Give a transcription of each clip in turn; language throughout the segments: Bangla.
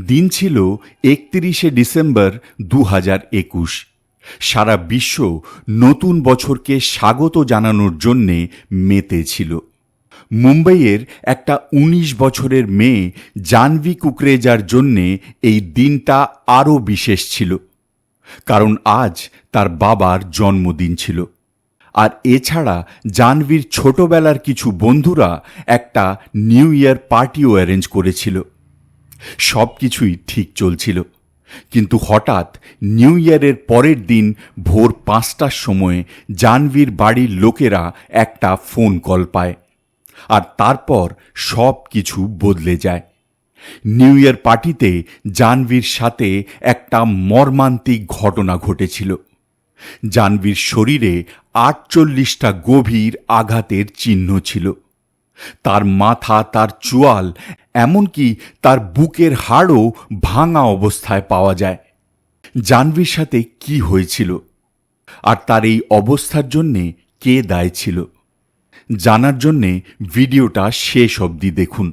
দিন ছিল একত্রিশে ডিসেম্বর দু হাজার একুশ। সারা বিশ্ব নতুন বছরকে স্বাগত জানানোর জন্যে মেতে ছিল। মুম্বাইয়ের একটা ১৯ বছরের মেয়ে জানভি কুকরেজার জন্যে এই দিনটা আরও বিশেষ ছিল। কারণ আজ তার বাবার জন্মদিন ছিল। আর এছাড়া জাহ্নবীর ছোটবেলার কিছু বন্ধুরা একটা নিউ ইয়ার পার্টিও অ্যারেঞ্জ করেছিল। সব কিছুই ঠিক চলছিল। কিন্তু হঠাৎ নিউ ইয়ারের পরের দিন ভোর পাঁচটার সময় জাহ্নবীর বাড়ির লোকেরা একটা ফোন কল পায় আর তারপর সব কিছু বদলে যায়। নিউ ইয়ার পার্টিতে জাহ্নবীর সাথে একটা মর্মান্তিক ঘটনা ঘটেছিল। জাহ্নবীর শরীরে আটচল্লিশটা গভীর আঘাতের চিহ্ন ছিল। তার মাথা, তার চোয়াল, এমনকি তার বুকের হাড়ও ভাঙা অবস্থায় পাওয়া যায়। জাহ্নবীর সাথে কি হয়েছিল? আর তার এই অবস্থার জন্যে কে দায় ছিল? জানার জন্যে ভিডিওটা শেষ অবধি দেখুন।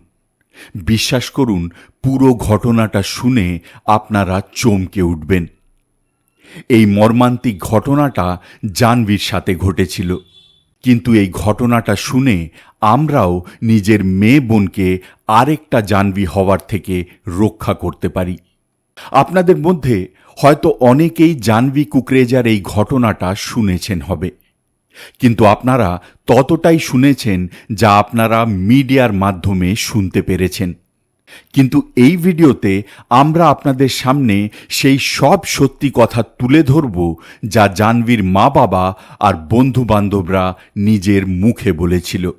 বিশ্বাস করুন, পুরো ঘটনাটা শুনে আপনারা চমকে উঠবেন। এই মর্মান্তিক ঘটনাটা জাহ্নবীর সাথে ঘটেছিল। কিন্তু এই ঘটনাটা শুনে আমরাও নিজের মেয়ে বোনকে আরেকটা জাহ্নবী হওয়ার থেকে রক্ষা করতে পারি। আপনাদের মধ্যে হয়তো অনেকেই জাহ্নবী কুকরেজার এই ঘটনাটা শুনেছেন হবে। কিন্তু আপনারা ততটাই শুনেছেন যা আপনারা মিডিয়ার মাধ্যমে শুনতে পেরেছেন। কিন্তু এই ভিডিওতে আমরা আপনাদের সামনে সেই সব সত্যি কথা তুলে ধরব যা জাহ্নবীর মা বাবা আর বন্ধু বান্ধবরা নিজের মুখে বলেছিল।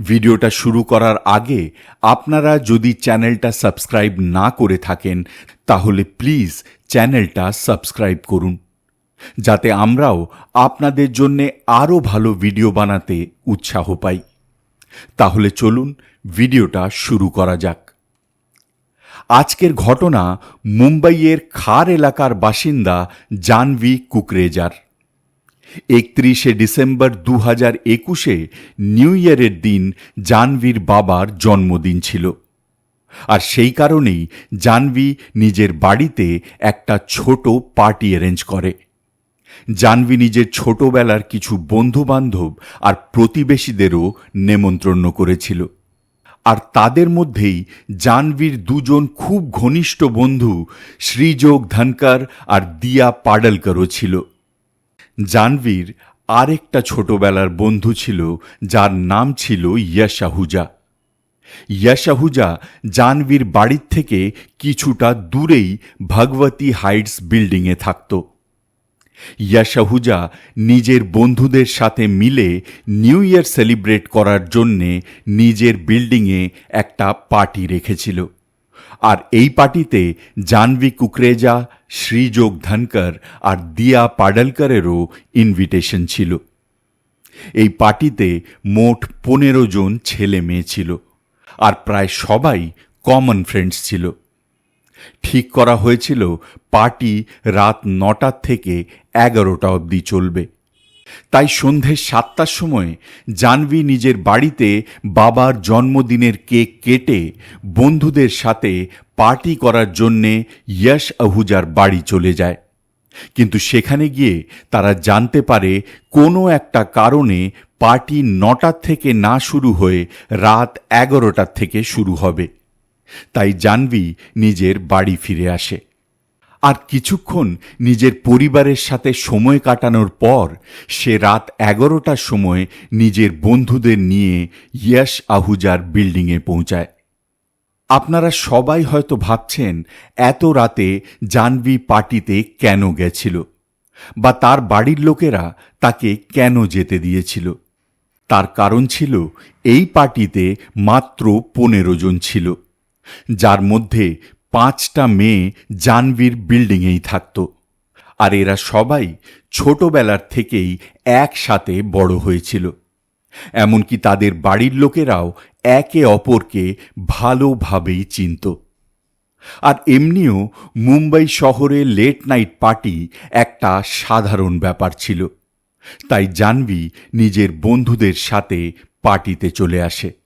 ভিডিওটা শুরু করার আগে আপনারা যদি চ্যানেলটা সাবস্ক্রাইব না করে থাকেন, তাহলে প্লিজ চ্যানেলটা সাবস্ক্রাইব করুন। যাতে আমরাও আপনাদের জন্যে আরও ভালো ভিডিও বানাতে উৎসাহ পাই। তাহলে চলুন ভিডিওটা শুরু করা যাক। আজকের ঘটনা মুম্বাইয়ের খার এলাকার বাসিন্দা জানভি কুকরেজার। একত্রিশে ডিসেম্বর দু হাজার একুশে নিউ ইয়ারের দিন জানভির বাবার জন্মদিন ছিল। আর সেই কারণেই জানভি নিজের বাড়িতে একটা ছোট পার্টি অ্যারেঞ্জ করে। জানভি নিজের ছোটবেলার কিছু বন্ধু বান্ধব আর প্রতিবেশীদেরও নেমন্ত্রণ করেছিল। আর তাদের মধ্যেই জানভীর দুজন খুব ঘনিষ্ঠ বন্ধু শ্রীযোগ ধনকার আর দিয়া পাডলকরও ছিল। জানভীর আরেকটা ছোটবেলার বন্ধু ছিল, যার নাম ছিল ইয়াশাহুজা। ইয়াশাহুজা জানভীর বাড়ির থেকে কিছুটা দূরেই ভগবতী হাইটস বিল্ডিংয়ে থাকতো। ইয়াশাহুজা নিজের বন্ধুদের সাথে মিলে নিউ ইয়ার সেলিব্রেট করার জন্যে নিজের বিল্ডিংয়ে একটা পার্টি রেখেছিল। আর এই পার্টিতে জানভি কুকরেজা, শ্রীযোগ ধনকর আর দিয়া পাডলকরেরও ইনভিটেশন ছিল। এই পার্টিতে মোট পনেরো জন ছেলে মেয়ে ছিল। আর প্রায় সবাই কমন ফ্রেন্ডস ছিল। ঠিক করা হয়েছিল, পার্টি রাত নটার থেকে এগারোটা অবধি চলবে। তাই সন্ধে সাতটার সময় জানভি নিজের বাড়িতে বাবার জন্মদিনের কেক কেটে বন্ধুদের সাথে পার্টি করার জন্যে ইয়শ আহুজার বাড়ি চলে যায়। কিন্তু সেখানে গিয়ে তারা জানতে পারে কোনো একটা কারণে পার্টি নটার থেকে না শুরু হয়ে রাত এগারোটার থেকে শুরু হবে। তাই জানভি নিজের বাড়ি ফিরে আসে। আর কিছুক্ষণ নিজের পরিবারের সাথে সময় কাটানোর পর সে রাত এগারোটার সময় নিজের বন্ধুদের নিয়ে ইয়াস আহুজার বিল্ডিংয়ে পৌঁছায়। আপনারা সবাই হয়তো ভাবছেন, এত রাতে জানভি পার্টিতে কেন গেছিল? বা তার বাড়ির লোকেরা তাকে কেন যেতে দিয়েছিল? তার কারণ ছিল, এই পার্টিতে মাত্র পনেরো জন ছিল। যার মধ্যে পাঁচটা মেয়ে জানভীর বিল্ডিংয়েই থাকত। আর এরা সবাই ছোটবেলার থেকেই একসাথে বড় হয়েছিল। এমনকি তাদের বাড়ির লোকেরাও একে অপরকে ভালোভাবেই চিনত। আর এমনিও মুম্বাই শহরে লেট নাইট পার্টি একটা সাধারণ ব্যাপার ছিল। তাই জানভি নিজের বন্ধুদের সাথে পার্টিতে চলে আসে।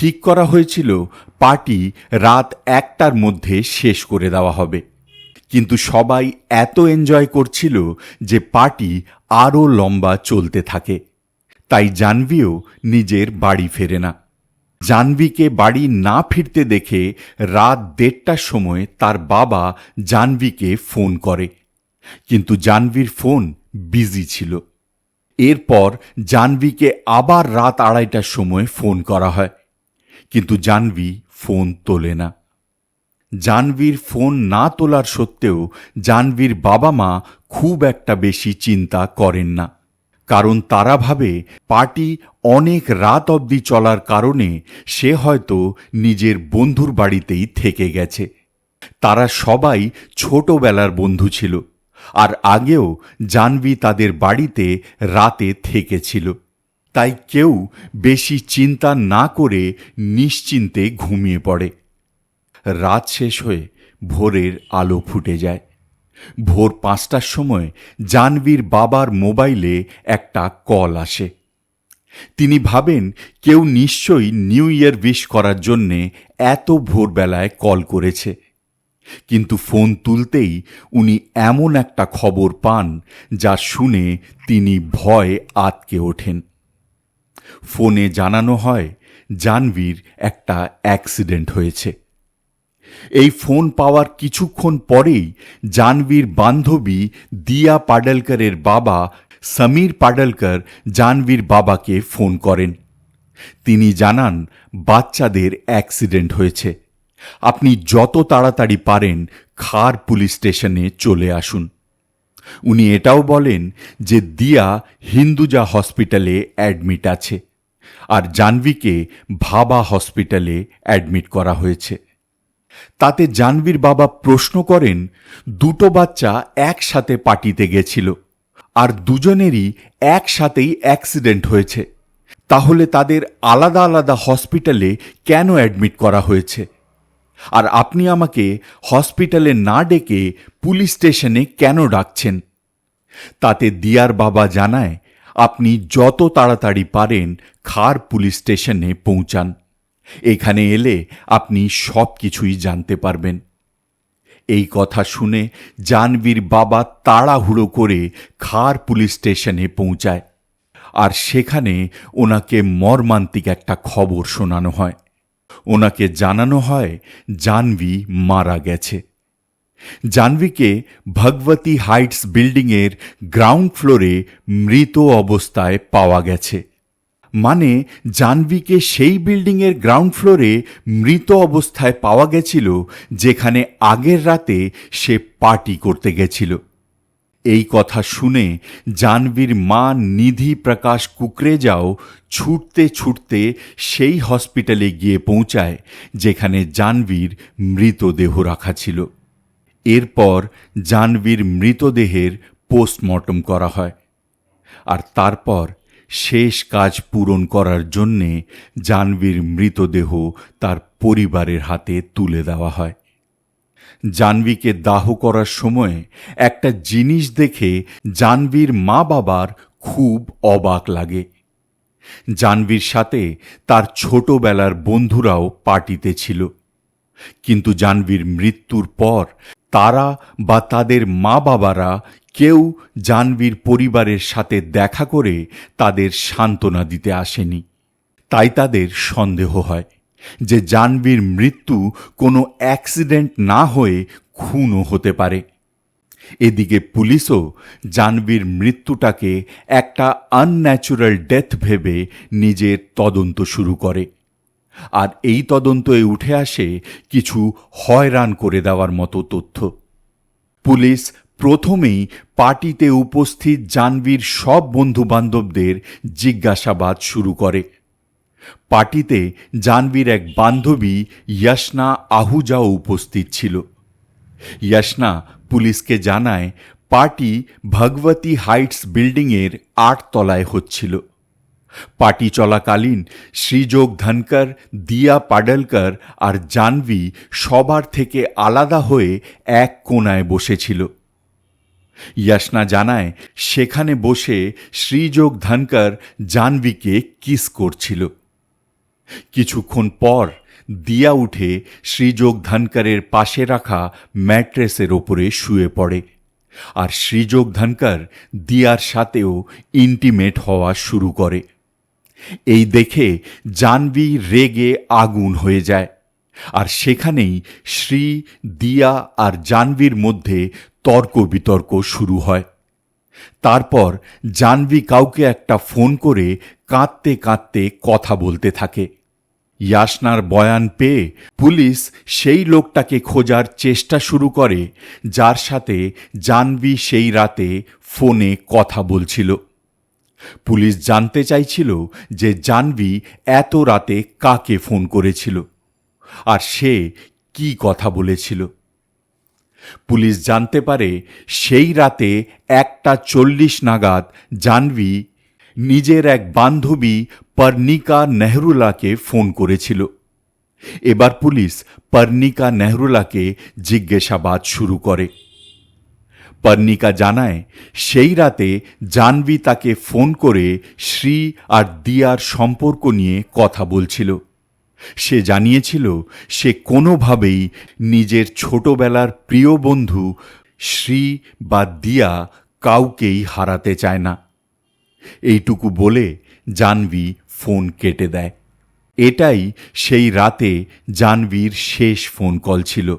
ঠিক করা হয়েছিল, পার্টি রাত একটার মধ্যে শেষ করে দেওয়া হবে। কিন্তু সবাই এত এনজয় করছিল যে পার্টি আরও লম্বা চলতে থাকে। তাই জানভিও নিজের বাড়ি ফেরে না। জানভিকে বাড়ি না ফিরতে দেখে রাত দেড়টার সময় তার বাবা জানভিকে ফোন করে। কিন্তু জানভির ফোন বিজি ছিল। এরপর জানভিকে আবার রাত আড়াইটার সময় ফোন করা হয়। কিন্তু জানভি ফোন তোলে না। জানভির ফোন না তোলার সত্ত্বেও জানভির বাবা মা খুব একটা বেশি চিন্তা করেন না। কারণ তারা ভাবে পার্টি অনেক রাত অবধি চলার কারণে সে হয়তো নিজের বন্ধুর বাড়িতেই থেকে গেছে। তারা সবাই ছোটবেলার বন্ধু ছিল। আর আগেও জানভি তাদের বাড়িতে রাতে থেকেছিল। তাই কেউ বেশি চিন্তা না করে নিশ্চিন্তে ঘুমিয়ে পড়ে। রাত শেষ হয়ে ভোরের আলো ফুটে যায়। ভোর পাঁচটার সময় জানবীর বাবার মোবাইলে একটা কল আসে। তিনি ভাবেন, কেউ নিশ্চয়ই নিউ ইয়ার উইশ করার জন্যে এত ভোরবেলায় কল করেছে। কিন্তু ফোন তুলতেই উনি এমন একটা খবর পান যা শুনে তিনি ভয় আতকে ওঠেন। ফোনে জানানো হয় জানবীর একটা অ্যাক্সিডেন্ট হয়েছে। এই ফোন পাওয়ার কিছুক্ষণ পরেই জানবীর বান্ধবী দিয়া পাডলকরের বাবা, সমীর পাডলকর জানবীর বাবাকে ফোন করেন। তিনি জানান, বাচ্চাদের অ্যাক্সিডেন্ট হয়েছে। আপনি যত তাড়াতাড়ি পারেন, খার পুলিশ স্টেশনে চলে আসুন। উনি এটাও বলেন যে দিয়া হিন্দুজা হসপিটালে অ্যাডমিট আছে, আর জানভিকে ভাবা হসপিটালে অ্যাডমিট করা হয়েছে। তাতে জানবীর বাবা প্রশ্ন করেন, দুটো বাচ্চা একসাথে পার্টিতে গেছিল, আর দুজনেরই একসাথেই অ্যাক্সিডেন্ট হয়েছে। তাহলে তাদের আলাদা আলাদা হসপিটালে কেন অ্যাডমিট করা হয়েছে? আর আপনি আমাকে হসপিটালে না ডেকে পুলিশ স্টেশনে কেন ডাকছেন? তাতে দিয়ার বাবা জানায়, আপনি যত তাড়াতাড়ি পারেন খার পুলিশ স্টেশনে পৌঁছান। এখানে এলে আপনি সব কিছুই জানতে পারবেন। এই কথা শুনে জানবীর বাবা তাড়াহুড়ো করে খার পুলিশ স্টেশনে পৌঁছায়। আর সেখানে ওনাকে মর্মান্তিক একটা খবর শোনানো হয়। ওনাকে জানানো হয় জানভি মারা গেছে। জানভিকে ভগবতী হাইটস বিল্ডিংয়ের গ্রাউন্ড ফ্লোরে মৃত অবস্থায় পাওয়া গেছে। মানে জানভিকে সেই বিল্ডিংয়ের গ্রাউন্ড ফ্লোরে মৃত অবস্থায় পাওয়া গেছিল, যেখানে আগের রাতে সে পার্টি করতে গেছিল। এই কথা শুনে জানবীর মা নিধি প্রকাশ কুকরে যাও ছুটতে ছুটতে সেই হসপিটালে গিয়ে পৌঁছায়, যেখানে জানবীর মৃতদেহ রাখা ছিল। এরপর জানবীর মৃতদেহের পোস্টমর্টম করা হয়। আর তারপর শেষ কাজ পূরণ করার জন্যে জানবীর মৃতদেহ তার পরিবারের হাতে তুলে দেওয়া হয়। জানবীকে দাহ করার সময় একটা জিনিস দেখে জানবীর মা বাবার খুব অবাক লাগে। জানবীর সাথে তার ছোটবেলার বন্ধুরাও পার্টিতে ছিল। কিন্তু জানবীর মৃত্যুর পর তারা বা তাদের মা বাবারা কেউ জানবীর পরিবারের সাথে দেখা করে তাদের সান্ত্বনা দিতে আসেনি। তাই তাদের সন্দেহ হয়। যে জানবীর মৃত্যু কোনো অ্যাক্সিডেন্ট না হয়ে খুনও হতে পারে। এদিকে পুলিশও জানবীর মৃত্যুটাকে একটা আনন্যাচুরাল ডেথ ভেবে নিজের তদন্ত শুরু করে। আর এই তদন্তে উঠে আসে কিছু হয়রান করে দেওয়ার মতো তথ্য। পুলিশ প্রথমেই পার্টিতে উপস্থিত জানবীর সব বন্ধু বান্ধবদের জিজ্ঞাসাবাদ শুরু করে। পার্টিতে জানবীর এক বান্ধবী ইয়াসনা আহুজাও উপস্থিত ছিল। ইয়াসনা পুলিশকে জানায়, পার্টি ভগবতী হাইটস বিল্ডিংয়ের আট তলায় হচ্ছিল। পার্টি চলাকালীন শ্রীযোগ ধনকর, দিয়া পাডলকর আর জানভি সবার থেকে আলাদা হয়ে এক কোনায় বসেছিল। ইয়াসনা জানায়, সেখানে বসে শ্রীযোগ ধনকর জানভিকে কিস করছিল। কিছুক্ষণ পর দিয়া উঠে শ্রীযোগ ধনকরের পাশে রাখা ম্যাট্রেসের ওপরে শুয়ে পড়ে। আর শ্রীযোগ ধনকর দিয়ার সাথেও ইন্টিমেট হওয়া শুরু করে। এই দেখে জানবি রেগে আগুন হয়ে যায়। আর সেখানেই শ্রী, দিয়া আর জানবীর মধ্যে তর্ক বিতর্ক শুরু হয়। তারপর জানবি কাউকে একটা ফোন করে কাঁদতে কাঁদতে কথা বলতে থাকে। ইয়াসনার বয়ান পেয়ে পুলিশ সেই লোকটাকে খোঁজার চেষ্টা শুরু করে, যার সাথে জানবি সেই রাতে ফোনে কথা বলছিল। পুলিশ জানতে চাইছিল যে জানবি এত রাতে কাকে ফোন করেছিল আর সে কি কথা বলেছিল। পুলিশ জানতে পারে সেই রাতে একটা চল্লিশ নাগাদ জানভি নিজের এক বান্ধবী পর্ণিকা নেহরুলাকে ফোন করেছিল। এবার পুলিশ পর্ণিকা নেহরুলাকে জিজ্ঞাসাবাদ শুরু করে। পর্ণিকা জানায়, সেই রাতে জানভি তাকে ফোন করে শ্রী আর দিয়ার সম্পর্ক নিয়ে কথা বলছিল। সে জানিয়েছিল, সে কোনোভাবেই নিজের ছোটবেলার প্রিয় বন্ধু শ্রী বা দিয়া কাউকেই হারাতে চায় না। এইটুকু বলে জানভি ফোন কেটে দেয়। এটাই সেই রাতে জানভির শেষ ফোন কল ছিল।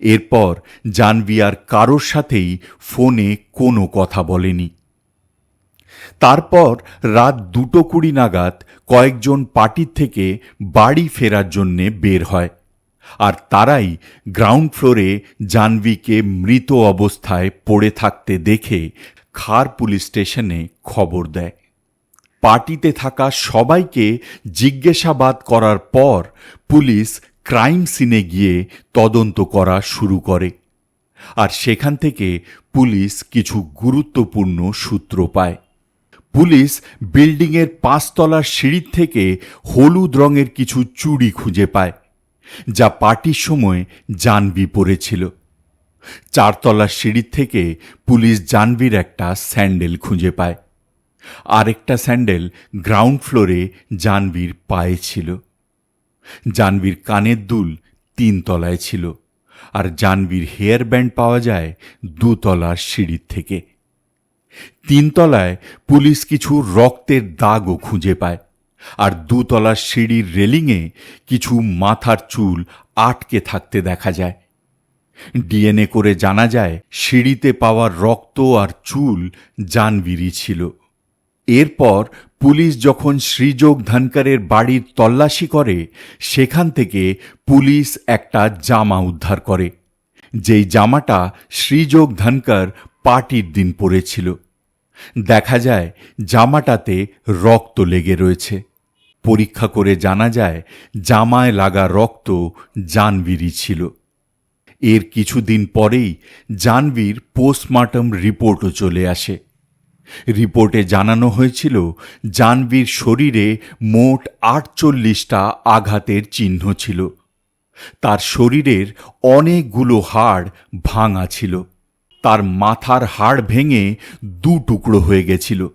এরপর জানভি আর কারোর সাথেই ফোনে কোনো কথা বলেনি। তারপর রাত দুটো কুড়ি নাগাদ কয়েকজন পার্টির থেকে বাড়ি ফেরার জন্যে বের হয়। আর তারাই গ্রাউন্ড ফ্লোরে জানভিকে মৃত অবস্থায় পড়ে থাকতে দেখে খার পুলিশ স্টেশনে খবর দেয়। পার্টিতে থাকা সবাইকে জিজ্ঞাসাবাদ করার পর পুলিশ ক্রাইম সিনে গিয়ে তদন্ত করা শুরু করে। আর সেখান থেকে পুলিশ কিছু গুরুত্বপূর্ণ সূত্র পায়। পুলিশ বিল্ডিংয়ের পাঁচতলার সিঁড়ির থেকে হলুদ রঙের কিছু চুড়ি খুঁজে পায়, যা পার্টির সময় জানবি পড়েছিল চারতলার সিঁড়ির থেকে পুলিশ জানবির একটা স্যান্ডেল খুঁজে পায়। আরেকটা স্যান্ডেল গ্রাউন্ড ফ্লোরে জানবির পায়ে ছিল। জানবির কানের দুল তিন তলায় ছিল আর জানবির হেয়ার ব্যান্ড পাওয়া যায় দুতলার সিঁড়ির থেকে। তিনতলায় পুলিশ কিছু রক্তের দাগও খুঁজে পায় আর দুতলার সিঁড়ির রেলিংয়ে কিছু মাথার চুল আটকে থাকতে দেখা যায়। ডিএনএ করে জানা যায়, সিঁড়িতে পাওয়া রক্ত আর চুল জানবিরি ছিল। এরপর পুলিশ যখন শ্রীযোগ ধনকরের বাড়ির তল্লাশি করে, সেখান থেকে পুলিশ একটা জামা উদ্ধার করে। যেই জামাটা শ্রীযোগ ধনকর পার্টির দিন পরেছিল। দেখা যায়, জামাটাতে রক্ত লেগে রয়েছে। পরীক্ষা করে জানা যায়, জামায় লাগা রক্ত জানবিরি ছিল। এর কিছুদিন পরেই জানবীর পোস্টমর্টম রিপোর্টও চলে আসে। রিপোর্টে জানানো হয়েছিল জানবীর শরীরে মোট আটচল্লিশটা আঘাতের চিহ্ন ছিল। তার শরীরের অনেকগুলো হাড় ভাঙা ছিল। তার মাথার হাড় ভেঙে দু টুকরো হয়ে গেছিল।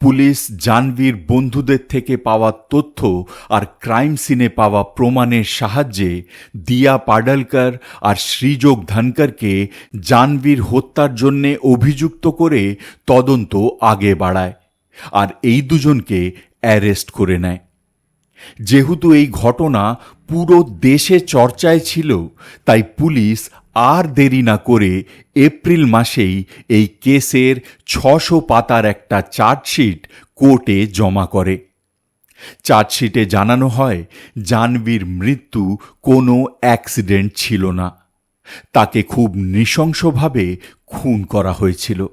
পুলিশ জানবীর বন্ধুদের থেকে পাওয়া তথ্য আর ক্রাইম সিনে পাওয়া প্রমাণের সাহায্যে দিয়া পাডালকর আর শ্রীযোগ ধনকরকে জানবীর হত্যার জন্যে অভিযুক্ত করে তদন্ত আগে বাড়ায় আর এই দুজনকে অ্যারেস্ট করে নেয়। যেহেতু এই ঘটনা পুরো দেশে চর্চায় ছিল, তাই পুলিশ আর দেরি না করে এপ্রিল মাসেই এই কেসের ছশো পাতার একটা চার্জশিট কোর্টে জমা করে। চার্জশিটে জানানো হয় জানবীর মৃত্যু কোনো অ্যাক্সিডেন্ট ছিল না। তাকে খুব নৃশংসভাবে খুন করা হয়েছিল।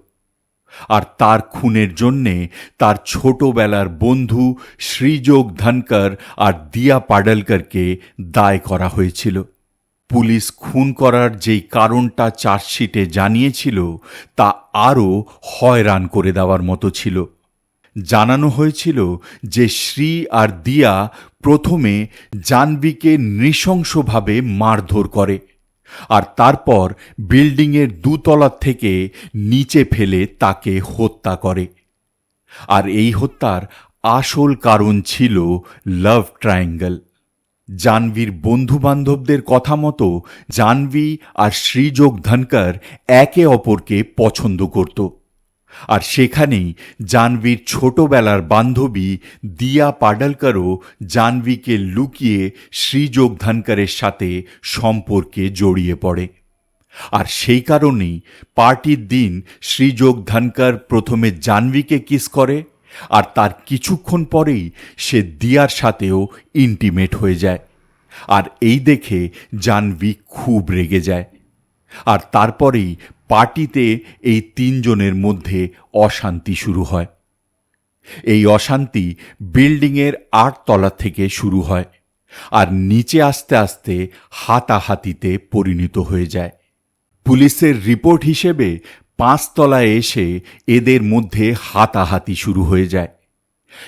আর তার খুনের জন্যে তার ছোটবেলার বন্ধু শ্রীযোগ ধনকর আর দিয়া পাডলকরকে দায় করা হয়েছিল। পুলিশ খুন করার যেই কারণটা চার্জশিটে জানিয়েছিল, তা আরও হয়রান করে দেওয়ার মতো ছিল। জানানো হয়েছিল যে শ্রী আর দিয়া প্রথমে জানবিকে নৃশংসভাবে মারধর করে আর তারপর বিল্ডিংয়ের দুতলা থেকে নিচে ফেলে তাকে হত্যা করে। আর এই হত্যার আসল কারণ ছিল লাভ ট্রায়াঙ্গেল। জানভীর বন্ধু বান্ধবদের কথা মতো জানভি আর শ্রীযোগ ধনকর একে অপরকে পছন্দ করত। আর সেখানেই জানভীর ছোটবেলার বান্ধবী দিয়া পাডালকরও জানভিকে লুকিয়ে শ্রীযোগ ধনকরের সাথে সম্পর্কে জড়িয়ে পড়ে। আর সেই কারণেই পার্টির দিন শ্রীযোগ ধনকর প্রথমে জানভিকে কিস করে আর তার কিছুক্ষণ পরেই সে দিয়ার সাথেও ইন্টিমেট হয়ে যায়। আর এই দেখে জানভি খুব রেগে যায়। আর তারপরেই পার্টিতে এই তিনজনের মধ্যে অশান্তি শুরু হয়। এই অশান্তি বিল্ডিংয়ের আটতলা থেকে শুরু হয় আর নিচে আস্তে আস্তে হাতাহাতিতে পরিণত হয়ে যায়। পুলিশের রিপোর্ট হিসেবে পাঁচতলায় এসে এদের মধ্যে হাতাহাতি শুরু হয়ে যায়।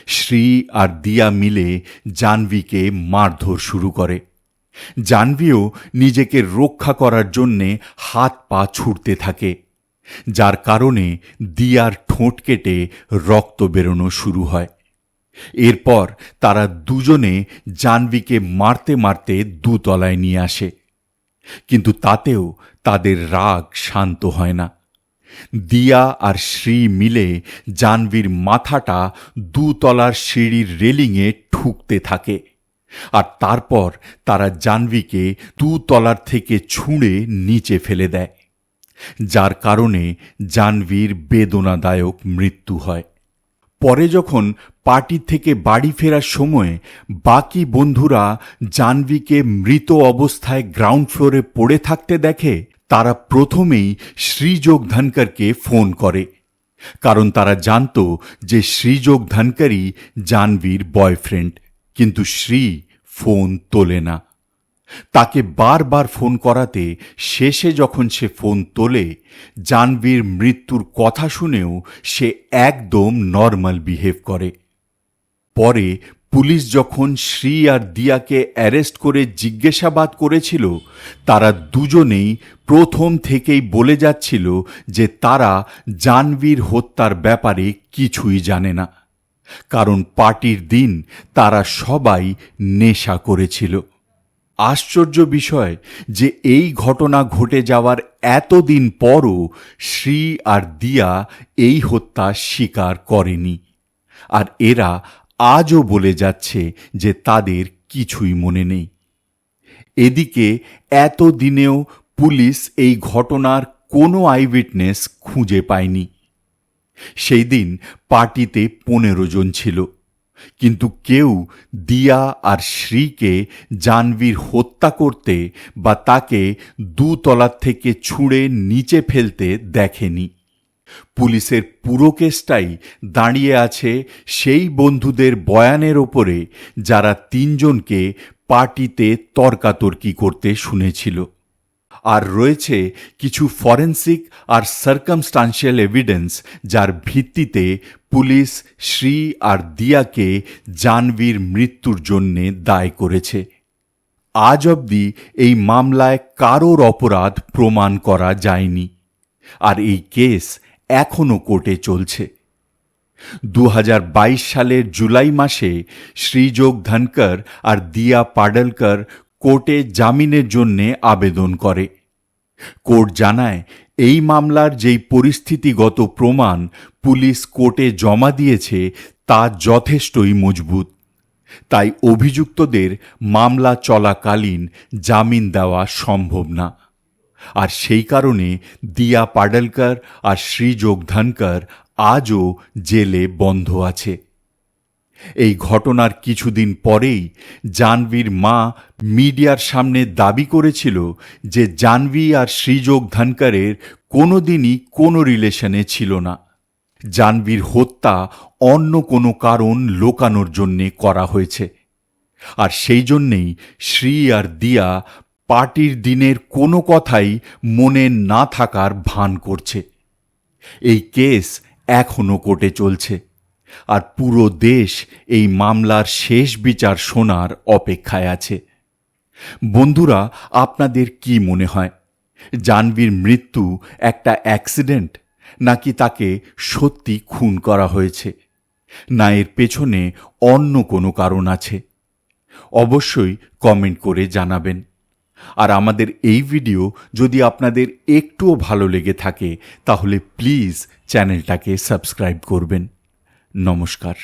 শ্রী আর দিয়া মিলে জানভিকে মারধর শুরু করে। জানভিও নিজেকে রক্ষা করার জন্যে হাত পা ছুটতে থাকে, যার কারণে দিয়ার ঠোঁট কেটে রক্ত বেরোনো শুরু হয়। এরপর তারা দুজনে জানভিকে মারতে মারতে দুতলায় নিয়ে আসে, কিন্তু তাতেও তাদের রাগ শান্ত হয় না। দিয়া আর শ্রী মিলে জানভির মাথাটা দুতলার সিঁড়ির রেলিংয়ে ঠুকতে থাকে। আর তারপর তারা জানভিকে দুতলার থেকে ছুঁড়ে নিচে ফেলে দেয়, যার কারণে জানভির বেদনাদায়ক মৃত্যু হয়। পরে যখন পার্টি থেকে বাড়ি ফেরার সময় বাকি বন্ধুরা জানভিকে মৃত অবস্থায় গ্রাউন্ড ফ্লোরে পড়ে থাকতে দেখে তারা প্রথমেই শ্রীযোগ ধনকরকে ফোন করে, কারণ তারা জানত যে শ্রীযোগ ধনকরই জানভির বয়ফ্রেন্ড, কিন্তু শ্রী ফোন তোলে না। তাকে বারবার ফোন করাতে শেষে যখন সে ফোন তোলে জানবীর মৃত্যুর কথা শুনেও সে একদম নর্মাল বিহেভ করে। পরে পুলিশ যখন শ্রী আর দিয়াকে অ্যারেস্ট করে জিজ্ঞাসাবাদ করেছিল, তারা দুজনেই প্রথম থেকেই বলে যাচ্ছিল যে তারা জানবীর হত্যার ব্যাপারে কিছুই জানে না। কারণ পার্টির দিন তারা সবাই নেশা করেছিল। আশ্চর্য বিষয় যে এই ঘটনা ঘটে যাওয়ার এতদিন পরও শ্রী আর দিয়া এই হত্যা স্বীকার করেনি। আর এরা আজও বলে যাচ্ছে যে তাদের কিছুই মনে নেই। এদিকে এত দিনেও পুলিশ এই ঘটনার কোনো আইউইটনেস খুঁজে পায়নি। সেই দিন পার্টিতে পনেরো জন ছিল, কিন্তু কেউ দিয়া আর শ্রীকে জানবীর হত্যা করতে বা তাকে দুতলার থেকে ছুঁড়ে নিচে ফেলতে দেখেনি। পুলিশের পুরো কেসটাই দাঁড়িয়ে আছে সেই বন্ধুদের বয়ানের ওপরে যারা তিনজনকে পার্টিতে তর্কাতর্কি করতে শুনেছিল। আর রয়েছে কিছু ফরেন্সিক আর সার্কামস্টান্সিয়াল এভিডেন্স যার ভিত্তিতে পুলিশ শ্রী আর দিয়াকে জানবীর মৃত্যুর জন্যে দায় করেছে। আজ অবধি এই মামলায় কারোর অপরাধ প্রমাণ করা যায়নি। আর এই কেস এখনও কোর্টে চলছে। দু হাজার বাইশ সালের জুলাই মাসে শ্রীযোগ ধনকর আর দিয়া পাডলকর কোর্টে জামিনের জন্যে আবেদন করে। কোর্ট জানায়, এই মামলার যেই পরিস্থিতিগত প্রমাণ পুলিশ কোর্টে জমা দিয়েছে তা যথেষ্টই মজবুত। তাই অভিযুক্তদের মামলা চলাকালীন জামিন দেওয়া সম্ভব না। আর সেই কারণে দিয়া পাডলকর আর শ্রীযোগ ধনকর আজও জেলে বন্ধ আছে। এই ঘটনার কিছুদিন পরেই জানভীর মা মিডিয়ার সামনে দাবি করেছিল যে জানভি আর শ্রীযোগ ধনকরের কোনো দিনই কোনো রিলেশনে ছিল না। জানভীর হত্যা অন্য কোনো কারণ লোকানোর জন্যে করা হয়েছে। আর সেই জন্যেই শ্রী আর দিয়া পার্টির দিনের কোনো কথাই মনে না থাকার ভান করছে। এই কেস এখনও কোর্টে চলছে আর পুরো দেশ এই মামলার শেষ বিচার শোনার অপেক্ষায় আছে। বন্ধুরা, আপনাদের কি মনে হয়? জানবীর মৃত্যু একটা অ্যাক্সিডেন্ট নাকি তাকে সত্যি খুন করা হয়েছে? না, এর পেছনে অন্য কোনো কারণ আছে? অবশ্যই কমেন্ট করে জানাবেন। আর আমাদের এই ভিডিও যদি আপনাদের একটুও ভালো লেগে থাকে, তাহলে প্লিজ চ্যানেলটাকে সাবস্ক্রাইব করবেন। নমস্কার।